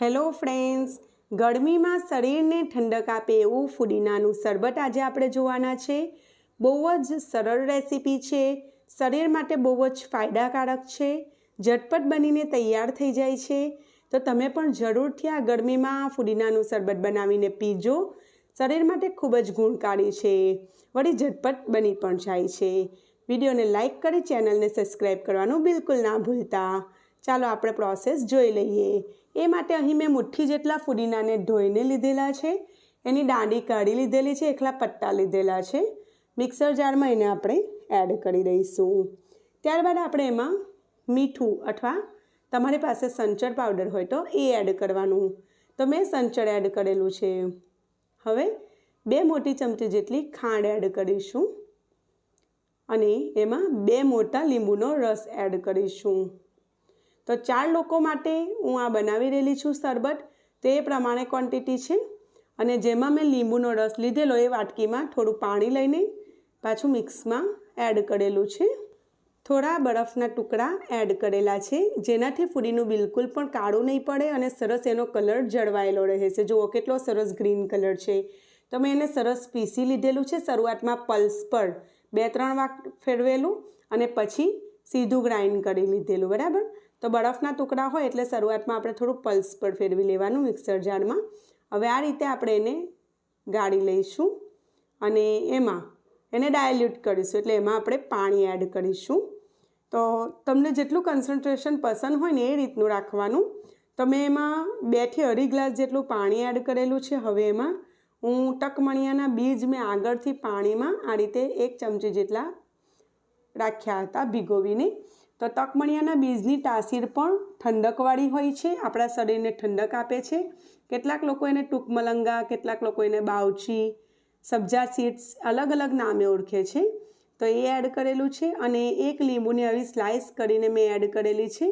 Hello friends, ગરમીમાં શરીરને ઠંડક આપે એવું ફુદીનાનું શરબત આજે આપણે જોવાના છે. બહુ જ સરળ રેસીપી છે. શરીર માટે બહુ જ ફાયદાકારક છે. ઝટપટ બનીને તૈયાર થઈ જાય છે. તો તમે પણ જરૂરથી આ ગરમીમાં ફુદીનાનું શરબત બનાવીને પીજો. શરીર માટે ખૂબ જ ગુણકારી છે. વળી ઝટપટ બની પણ જાય છે. વિડીયોને લાઇક કરી ચેનલને સબસ્ક્રાઈબ કરવાનું બિલકુલ ના ભૂલતા. ચાલો આપણે પ્રોસેસ જોઈ લઈએ. એ માટે અહીં મેં મુઠ્ઠી જેટલા ફુદીનાને ધોઈને લીધેલા છે. એની દાંડી કાઢી લીધેલી છે, એકલા પટ્ટા લીધેલા છે. મિક્સર જારમાં એને આપણે એડ કરી દઈશું. ત્યારબાદ આપણે એમાં મીઠું અથવા તમારી પાસે સંચળ પાવડર હોય તો એ એડ કરવાનું. તો મેં સંચળ એડ કરેલું છે. હવે બે મોટી ચમચી જેટલી ખાંડ એડ કરીશું. અને એમાં બે મોટા લીંબુનો રસ એડ કરીશું. તો ચાર લોકો માટે હું આ બનાવી રહેલી છું શરબત. તે પ્રમાણે ક્વોન્ટિટી છે. અને જેમાં મેં લીંબુનો રસ લીધેલો એ વાટકીમાં થોડું પાણી લઈને પાછું મિક્સમાં એડ કરેલું છે. થોડા બરફના ટુકડા એડ કરેલા છે. જેનાથી ફૂડીનું બિલકુલ પણ કાળું નહીં પડે અને સરસ એનો કલર જળવાયેલો રહે છે. જુઓ કેટલો સરસ ગ્રીન કલર છે. તો મેં એને સરસ પીસી લીધેલું છે. શરૂઆતમાં પલ્સ પર બે ત્રણ વાર ફેરવેલું અને પછી સીધું ગ્રાઇન્ડ કરી લીધેલું. બરાબર? તો બરફના ટુકડા હોય એટલે શરૂઆતમાં આપણે થોડું પલ્સ પર ફેરવી લેવાનું મિક્સર જારમાં. હવે આ રીતે આપણે એને ગાળી લઈશું અને એમાં એને ડાયલ્યુટ કરીશું એટલે એમાં આપણે પાણી એડ કરીશું. તો તમને જેટલું કન્સન્ટ્રેશન પસંદ હોય ને એ રીતનું રાખવાનું. તો મેં એમાં બેથી અઢી ગ્લાસ જેટલું પાણી એડ કરેલું છે હવે એમાં હું ટકમણિયાના બીજ મેં આગળથી પાણીમાં આ રીતે એક ચમચી જેટલા રાખ્યા હતા ભીગોવીને. તો તકમણિયાના બીજની તાસીર પણ ઠંડકવાળી હોય છે. આપણા શરીરને ઠંડક આપે છે. કેટલાક લોકો એને ટૂંકમલંગા, કેટલાક લોકો એને બાવચી, સબ્જા સીડ્સ અલગ અલગ નામે ઓળખે છે. તો એ એડ કરેલું છે અને એક લીંબુની આવી સ્લાઇસ કરીને મેં એડ કરેલી છે.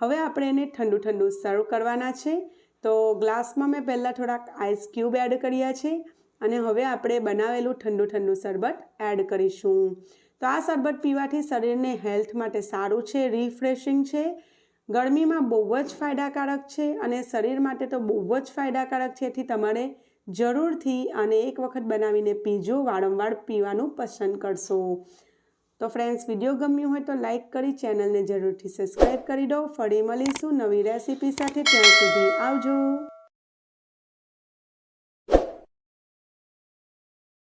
હવે આપણે એને ઠંડુ ઠંડુ સર્વ કરવાના છે. તો ગ્લાસમાં મેં પહેલાં થોડાક આઈસ ક્યુબ એડ કર્યા છે અને હવે આપણે બનાવેલું ઠંડુ ઠંડુ શરબત એડ કરીશું. તો આ શરબત પીવાથી શરીરને હેલ્થ માટે સારું છે, રિફ્રેશિંગ છે. ગરમીમાં બહુ જ ફાયદાકારક છે અને શરીર માટે તો બહુ જ ફાયદાકારક છે. એથી તમારે જરૂરથી અને એક વખત બનાવીને પીજો, વારંવાર પીવાનું પસંદ કરશો. તો ફ્રેન્ડ્સ, વીડિયો ગમ્યું હોય તો લાઇક કરી, ચેનલને જરૂરથી સબસ્ક્રાઈબ કરી દો. ફરી મળીશું નવી રેસીપી સાથે. ત્યાં સુધી આવજો.